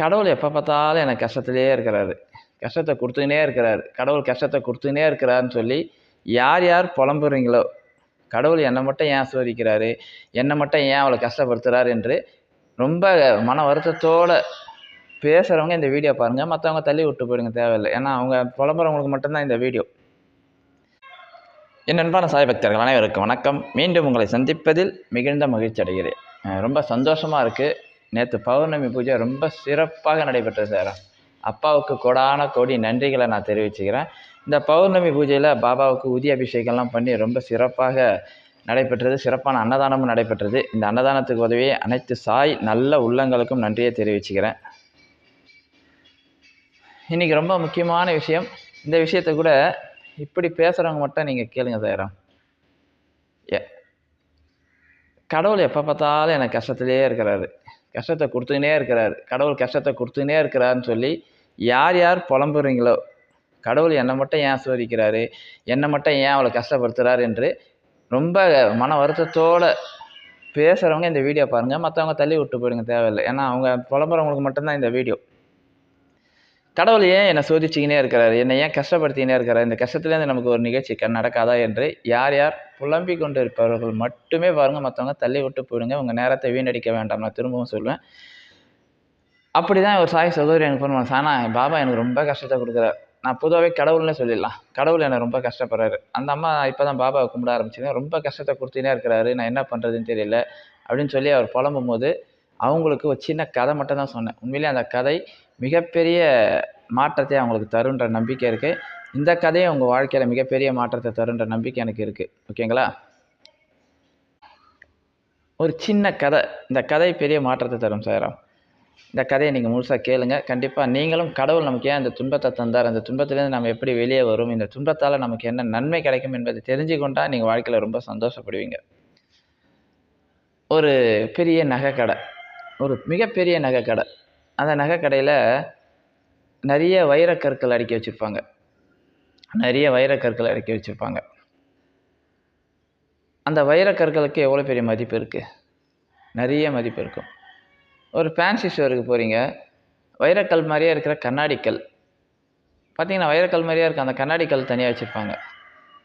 கடவுள் எப்போ பார்த்தாலும் எனக்கு கஷ்டத்திலே இருக்கிறாரு. கஷ்டத்தை கொடுத்துக்கினே இருக்கிறாரு. கடவுள் கஷ்டத்தை கொடுத்துக்கினே இருக்கிறாருன்னு சொல்லி யார் யார் புலம்புறீங்களோ கடவுள் என்னை மட்டும் ஏன் சோதிக்கிறாரு என்னை மட்டும் ஏன் அவளை கஷ்டப்படுத்துகிறாரு என்று ரொம்ப மன வருத்தத்தோடு பேசுகிறவங்க இந்த வீடியோ பாருங்கள் மற்றவங்க தள்ளி விட்டு போயிடுங்க தேவையில்லை. ஏன்னா அவங்க புலம்புறவங்களுக்கு மட்டும்தான் இந்த வீடியோ. என் அன்பான சாய் பக்தர்கள் அனைவருக்கும் வணக்கம். மீண்டும் உங்களை சந்திப்பதில் மிகுந்த மகிழ்ச்சி அடைகிறேன். ரொம்ப சந்தோஷமாக இருக்குது நேற்று பௌர்ணமி பூஜை ரொம்ப சிறப்பாக நடைபெற்றது சார். அப்பாவுக்கு கொடான கோடி நன்றிகளை நான் தெரிவிச்சுக்கிறேன். இந்த பௌர்ணமி பூஜையில் பாபாவுக்கு உதி அபிஷேகம்லாம் பண்ணி ரொம்ப சிறப்பாக நடைபெற்றது சிறப்பான அன்னதானமும் நடைபெற்றது. இந்த அன்னதானத்துக்கு உதவி அனைத்து சாய் நல்ல உள்ளங்களுக்கும் நன்றியை தெரிவிச்சுக்கிறேன். இன்றைக்கி ரொம்ப முக்கியமான விஷயம். இந்த விஷயத்தை கூட இப்படி பேசுகிறவங்க மட்டும் நீங்கள் கேளுங்க சாயிரம் ஏ கடவுள் எப்போ பார்த்தாலும் எனக்கு கஷ்டத்திலே இருக்கிறாரு. கஷ்டத்தை கொடுத்துக்கினே இருக்கிறார். கடவுள் கஷ்டத்தை கொடுத்துக்கினே இருக்கிறாருன்னு சொல்லி யார் யார் புலம்புறீங்களோ கடவுள் என்னை மட்டும் ஏன் சோதிக்கிறாரு என்னை மட்டும் ஏன் அவளை கஷ்டப்படுத்துகிறார் என்று ரொம்ப மன வருத்தத்தோடு பேசுகிறவங்க இந்த வீடியோ பாருங்கள் மற்றவங்க தள்ளி விட்டு போயிடுங்க தேவையில்லை. ஏன்னா அவங்க புலம்புறவங்களுக்கு மட்டும்தான் இந்த வீடியோ. கடவுள் ஏன் என்னை சோதிச்சிக்கினே இருக்கிறாரு? என்னை ஏன் கஷ்டப்படுத்திக்கினே இருக்கிறார்? இந்த கஷ்டத்துலேருந்து நமக்கு ஒரு நிகழ்ச்சி நடக்காதா என்று யார் யார் புலம்பிக் கொண்டு இருப்பவர்கள் மட்டுமே பாருங்கள் மற்றவங்க தள்ளி விட்டு போயிடுங்க. உங்கள் நேரத்தை வீணடிக்க வேண்டாம். நான் திரும்பவும் சொல்லுவேன் அப்படி தான் ஒரு சாய் சகோதரி எனக்கு ஃபோன் பண்ண சானா பாபா எனக்கு ரொம்ப கஷ்டத்தை கொடுக்குறாரு. நான் பொதுவாகவே கடவுள்னே சொல்லிடலாம். கடவுள் என்னை ரொம்ப கஷ்டப்படுறாரு. அந்த அம்மா இப்போ தான் பாபாவை கும்பிட ஆரம்பிச்சிங்க. ரொம்ப கஷ்டத்தை கொடுத்துனே இருக்கிறாரு. நான் என்ன பண்ணுறதுன்னு தெரியல. அப்படின்னு சொல்லி அவர் புலம்பும் போது அவங்களுக்கு ஒரு சின்ன கதை மட்டும் தான் சொன்னேன். உண்மையிலே அந்த கதை மிகப்பெரிய மாற்றத்தை அவங்களுக்கு தருன்ற நம்பிக்கை இருக்குது இந்த கதையும் உங்கள் வாழ்க்கையில் மிகப்பெரிய மாற்றத்தை தருன்ற நம்பிக்கை எனக்கு இருக்குது ஓகேங்களா ஒரு சின்ன கதை. இந்த கதை பெரிய மாற்றத்தை தரும் சாரம் இந்த கதையை நீங்கள் முழுசாக கேளுங்க. கண்டிப்பாக நீங்களும் கடவுள் நமக்கு ஏன் இந்த துன்பத்தை தந்தார்? அந்த துன்பத்திலேருந்து நம்ம எப்படி வெளியே வரும்? இந்த துன்பத்தால் நமக்கு என்ன நன்மை கிடைக்கும் என்பதை தெரிஞ்சு கொண்டால் நீங்கள் வாழ்க்கையில் ரொம்ப சந்தோஷப்படுவீங்க. ஒரு பெரிய நகைக்கடை. ஒரு மிகப்பெரிய நகைக்கடை. அந்த நகைக்கடையில் நிறைய வைரக்கற்கள் அடுக்கி வச்சுருப்பாங்க. நிறைய வைரக்கற்கள் அடுக்கி வச்சுருப்பாங்க. அந்த வைரக்கற்களுக்கு எவ்வளோ பெரிய மதிப்பு இருக்குது நிறைய மதிப்பு இருக்கும் ஒரு ஃபேன்சி ஸ்டோருக்கு போகிறீங்க வைரக்கல் மாதிரியே இருக்கிற கண்ணாடிக்கல் பார்த்தீங்கன்னா வைரக்கல் மாதிரியே இருக்க. அந்த கண்ணாடிக்கல் தனியாக வச்சுருப்பாங்க.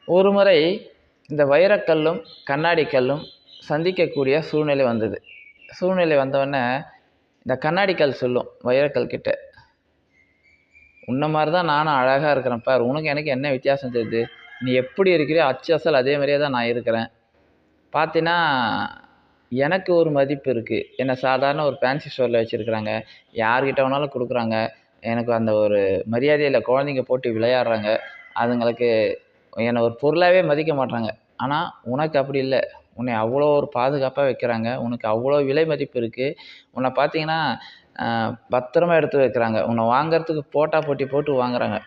ஒரு முறை இந்த வைரக்கல்லும் கண்ணாடிக்கல்லும் சந்திக்கக்கூடிய சூழ்நிலை வந்தது. சூழ்நிலை வந்தவொடனே இந்த கண்ணாடிக்கல் சொல்லும் வைரக்கல் கிட்ட. உன்ன மாதிரி தான் நானும் அழகாக இருக்கிறேன் பார். உனக்கு எனக்கு என்ன வித்தியாசம் தெரியுது? நீ எப்படி இருக்கிறியோ அச்சு அசல் அதே மாதிரியே தான் நான் இருக்கிறேன். பார்த்தீன்னா எனக்கு ஒரு மதிப்பு இருக்குது என்னை சாதாரண ஒரு ஃபேன்சி ஸ்டோரில் வச்சுருக்குறாங்க. யார்கிட்ட வேணாலும் கொடுக்குறாங்க. எனக்கு அந்த ஒரு மரியாதையில் குழந்தைங்க போட்டு விளையாடுறாங்க. அதுங்களுக்கு என்னை ஒரு பொருளாகவே மதிக்க மாட்டாங்க ஆனால் உனக்கு அப்படி இல்லை. உன்னை அவ்வளோ ஒரு பாதுகாப்பாக வைக்கிறாங்க. உனக்கு அவ்வளோ விலை மதிப்பு இருக்குது உன்னை பார்த்தீங்கன்னா பத்திரமா எடுத்து வைக்கிறாங்க. உன்னை வாங்குறதுக்கு போட்டா போட்டி போட்டு வாங்குறாங்க.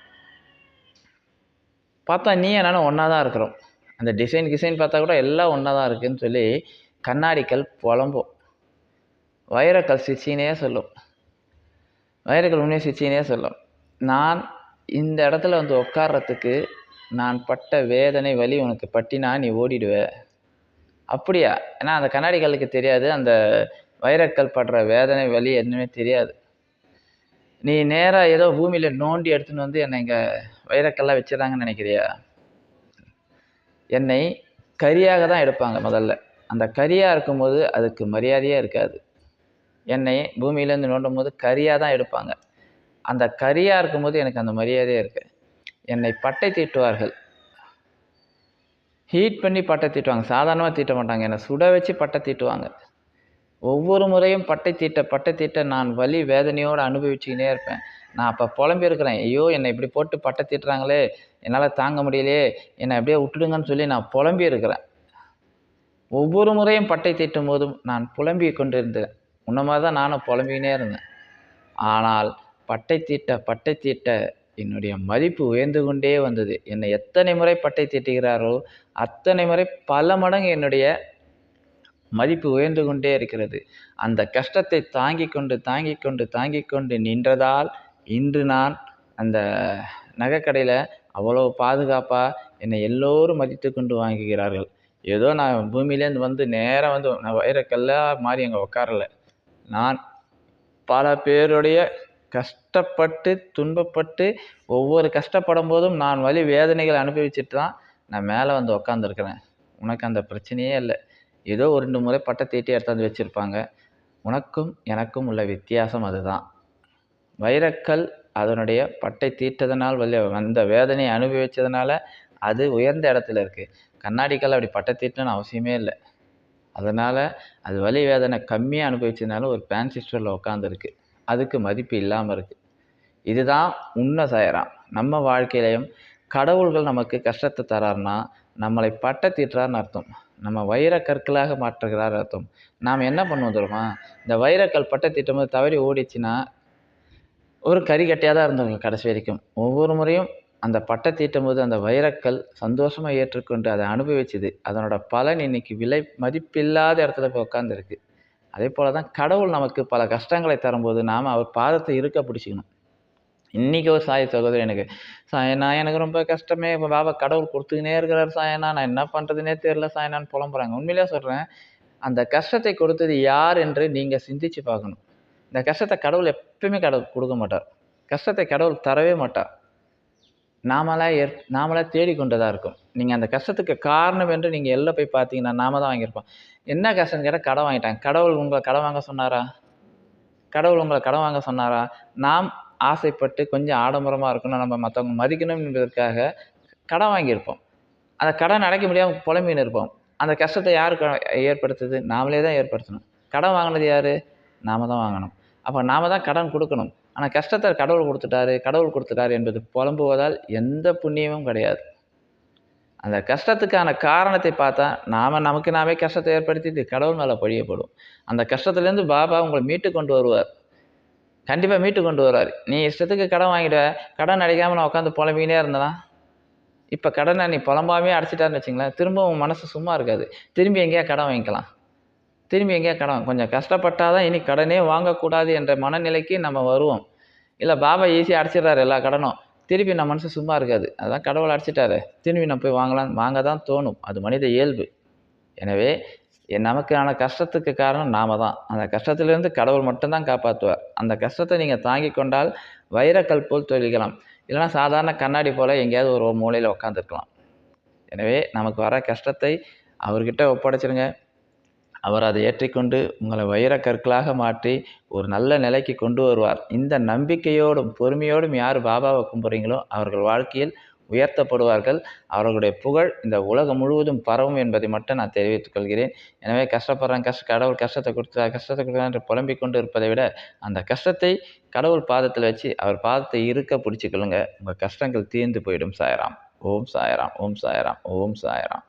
பார்த்தா நீ என்னாலும் ஒன்றா தான் இருக்கிறோம். அந்த டிசைன் கிசைன் பார்த்தா கூட எல்லாம் ஒன்றா தான் இருக்குதுன்னு சொல்லி கண்ணாடிக்கல் புலம்பும். வைரக்கல் சிச்சினே சொல்லும். வைரக்கல் உண்மையை சிச்சினே சொல்லும். நான் இந்த இடத்துல வந்து உட்கார்றதுக்கு நான் பட்ட வேதனை வலி உனக்கு பட்டினா நீ ஓடிடுவே. அப்படியா? ஏன்னா அந்த கண்ணாடிகளுக்கு தெரியாது. அந்த வைரக்கல் படுற வேதனை வலி என்னமே தெரியாது. நீ நேராக ஏதோ பூமியில் நோண்டி எடுத்துன்னு வந்து என்னை இங்கே வைரக்கல்லாம் வச்சிடறாங்கன்னு நினைக்கிறியா? என்னை கரியாக தான் எடுப்பாங்க முதல்ல. அந்த கரியாக இருக்கும்போது அதுக்கு மரியாதையே இருக்காது. என்னை பூமியிலேருந்து நோண்டும் போது கரியாக தான் எடுப்பாங்க. அந்த கரியாக இருக்கும்போது எனக்கு அந்த மரியாதையே இருக்குது என்னை பட்டை தீட்டுவார்கள். ஹீட் பண்ணி பட்டை தீட்டுவாங்க. சாதாரணமாக தீட்ட மாட்டாங்க. என்னை சுட வச்சு பட்டை தீட்டுவாங்க. ஒவ்வொரு முறையும் பட்டை தீட்ட பட்டை தீட்ட நான் வலி வேதனையோடு அனுபவிச்சுக்கினே இருப்பேன். நான் அப்போ புலம்பி இருக்கிறேன். ஐயோ என்னை இப்படி போட்டு பட்டை தீட்டுறாங்களே. என்னால் தாங்க முடியலையே. என்னை அப்படியே விட்டுடுங்கன்னு சொல்லி நான் புலம்பி இருக்கிறேன். ஒவ்வொரு முறையும் பட்டை தீட்டும் போதும் நான் புலம்பி கொண்டு இருந்தேன் உன்ன மாதிரி தான் நானும் புலம்பிக்கினே இருந்தேன். ஆனால் பட்டை தீட்ட பட்டை தீட்ட என்னுடைய மதிப்பு உயர்ந்து கொண்டே வந்தது. என்னை எத்தனை முறை பட்டை தீட்டுகிறாரோ அத்தனை முறை பல மடங்கு என்னுடைய மதிப்பு உயர்ந்து கொண்டே இருக்கிறது. அந்த கஷ்டத்தை தாங்கி கொண்டு தாங்கி கொண்டு தாங்கி கொண்டு நின்றதால் இன்று நான் அந்த நகைக்கடையில் அவ்வளோ பாதுகாப்பாக என்னை எல்லோரும் மதித்து கொண்டு வாங்குகிறார்கள். ஏதோ நான் பூமியிலேருந்து வந்து நேராக வந்து நான் வைரக்கல்லாக மாறி அங்கே உட்காரல நான் பல பேருடைய கஷ்டப்பட்டு துன்பப்பட்டு ஒவ்வொரு கஷ்டப்படும் போதும் நான் வலி வேதனைகளை அனுபவிச்சுட்டு தான் நான் மேலே வந்து உக்காந்துருக்குறேன். உனக்கு அந்த பிரச்சனையே இல்லை. ஏதோ ஒரு ரெண்டு முறை பட்டை தீட்டி எடுத்தாந்து வச்சுருப்பாங்க. உனக்கும் எனக்கும் உள்ள வித்தியாசம் அதுதான். வைரக்கல் அதனுடைய பட்டை தீட்டதனால் வழி வந்த வேதனையை அனுபவித்ததுனால அது உயர்ந்த இடத்துல இருக்குது கண்ணாடிக்கல் அப்படி பட்டை தீட்டணும்னு அவசியமே இல்லை. அதனால் அது வலி வேதனை கம்மியாக அனுபவிச்சதுனால ஒரு பேன் சிஸ்டரில் உட்காந்துருக்கு அதுக்கு மதிப்பு இல்லாமல் இருக்குது இதுதான் உண்மை சாயறாம் நம்ம வாழ்க்கையிலையும் கடவுள்கள் நமக்கு கஷ்டத்தை தரார்னா நம்மளை பட்ட தீட்டுறாருன்னு அர்த்தம். நம்ம வைரக்கற்களாக மாற்றுகிறார் அர்த்தம். நாம் என்ன பண்ணுவோம் தெரியுமா? இந்த வைரக்கல் பட்டை தீட்டும் போது தவறி ஓடிச்சுன்னா ஒரு கறிக்கட்டையாக தான் இருந்தவங்க கடைசி வரைக்கும். ஒவ்வொரு முறையும் அந்த பட்டை தீட்டும் போது அந்த வைரக்கல் சந்தோஷமாக ஏற்றுக்கொண்டு அதை அனுபவிச்சுது. அதனோட பலன் இன்னைக்கு விலை மதிப்பில்லாத இடத்துல போய் உட்காந்துருக்கு அதே போல் தான் கடவுள் நமக்கு பல கஷ்டங்களை தரும்போது நாம் அவர் பாதத்தை இருக்க பிடிச்சிக்கணும். இன்றைக்கி ஒரு சாய சகோதரி எனக்கு சாயனா எனக்கு ரொம்ப கஷ்டமே. இப்போ பாபா கடவுள் கொடுத்துக்கினே இருக்கிறார் சாயனா. நான் என்ன பண்ணுறதுனே தெரில சாயனான்னு புலம்புறாங்க. உண்மையிலே சொல்கிறேன் அந்த கஷ்டத்தை கொடுத்தது யார் என்று நீங்கள் சிந்திச்சு பார்க்கணும். இந்த கஷ்டத்தை கடவுள் எப்பயுமே கடவுள் கொடுக்க மாட்டார். கஷ்டத்தை கடவுள் தரவே மாட்டார். நாமளாக ஏற் நாமளாக தேடிக்கொண்டதாக இருக்கும். நீங்கள் அந்த கஷ்டத்துக்கு காரணம் என்று நீங்கள் எல்லாம் போய் பார்த்தீங்கன்னா நாம தான் வாங்கியிருப்போம். என்ன கஷ்டம்னு கேட்டால் கடன் வாங்கிட்டாங்க. கடவுள் உங்களை கடன் வாங்க சொன்னாரா? கடவுள் உங்களை கடன் வாங்க சொன்னாரா? நாம் ஆசைப்பட்டு கொஞ்சம் ஆடம்பரமாக இருக்கணும் நம்ம மற்றவங்க மதிக்கணும் என்பதற்காக கடன் வாங்கியிருப்போம். அந்த கடன் அடைக்க முடியாமல் புலம்பின்னு இருப்போம். அந்த கஷ்டத்தை யார் க ஏற்படுத்துது? நாமளே தான் ஏற்படுத்தணும். கடன் வாங்கினது யார்? நாம தான் வாங்கணும். அப்போ நாம தான் கடன் கொடுக்கணும். ஆனால் கஷ்டத்தை கடவுள் கொடுத்துட்டாரு கடவுள் கொடுத்துட்டாரு என்பது புலம்புவதால் எந்த புண்ணியமும் கிடையாது. அந்த கஷ்டத்துக்கான காரணத்தை பார்த்தா நாம் நமக்கு நாமே கஷ்டத்தை ஏற்படுத்திட்டு கடவுள் மேலே பழியப்படும். அந்த கஷ்டத்துலேருந்து பாபா உங்களை மீட்டு கொண்டு வருவார். கண்டிப்பாக மீட்டு கொண்டு வருவார். நீ இஷ்டத்துக்கு கடன் வாங்கிடுவ. கடன் அடைக்காமல் நான் உட்காந்து புலம்பிக்கினே இருந்தனா? இப்போ கடனை நீ புலம்பாமே அடைச்சிட்டான்னு வச்சுங்களேன் திரும்ப உன் மனசு சும்மா இருக்காது. திரும்பி எங்கேயா கடன் வாங்கிக்கலாம். திரும்பி எங்கேயா கடன் கொஞ்சம் கஷ்டப்பட்டால் தான் இனி கடனே வாங்கக்கூடாது என்ற மனநிலைக்கு நம்ம வருவோம். இல்லை பாபா ஈஸியாக அடைச்சிடுறாரு எல்லா கடனும். திருப்பி நம்ம மனசு சும்மா இருக்காது. அதான் கடவுள் அடிச்சிட்டாரு. திரும்பி நம்ம போய் வாங்கலாம். வாங்க தான் தோணும். அது மனித இயல்பு. எனவே என் நமக்கான கஷ்டத்துக்கு காரணம் நாம தான். அந்த கஷ்டத்திலிருந்து கடவுள் மட்டும்தான் காப்பாற்றுவார் அந்த கஷ்டத்தை நீங்கள் தாங்கி கொண்டால் வைரக்கல் போல் தொழிக்கலாம் இல்லைனா சாதாரண கண்ணாடி போல் எங்கேயாவது ஒரு மூலையில் உட்காந்துருக்கலாம் எனவே நமக்கு வர கஷ்டத்தை அவர்கிட்ட ஒப்படைச்சிருங்க. அவர் அதை ஏற்றிக்கொண்டு உங்களை வைரக்கற்களாக மாற்றி ஒரு நல்ல நிலைக்கு கொண்டு வருவார். இந்த நம்பிக்கையோடும் பொறுமையோடும் யார் பாபாவை கும்புறீங்களோ அவர்கள் வாழ்க்கையில் உயர்த்தப்படுவார்கள். அவர்களுடைய புகழ் இந்த உலகம் முழுவதும் பரவும் என்பதை மட்டும் நான் தெரிவித்துக் கொள்கிறேன். எனவே கஷ்டப்படுறேன் கஷ்ட கடவுள் கஷ்டத்தை கொடுத்தா கஷ்டத்தை கொடுத்தா என்று புலம்பிக் கொண்டு இருப்பதை விட அந்த கஷ்டத்தை கடவுள் பாதத்தில் வச்சு அவர் பாதத்தை இருக்க பிடிச்சிக்கொள்ளுங்க. உங்கள் கஷ்டங்கள் தீர்ந்து போயிடும் சாயராம். ஓம் சாயராம் ஓம் சாயராம் ஓம் சாயராம்.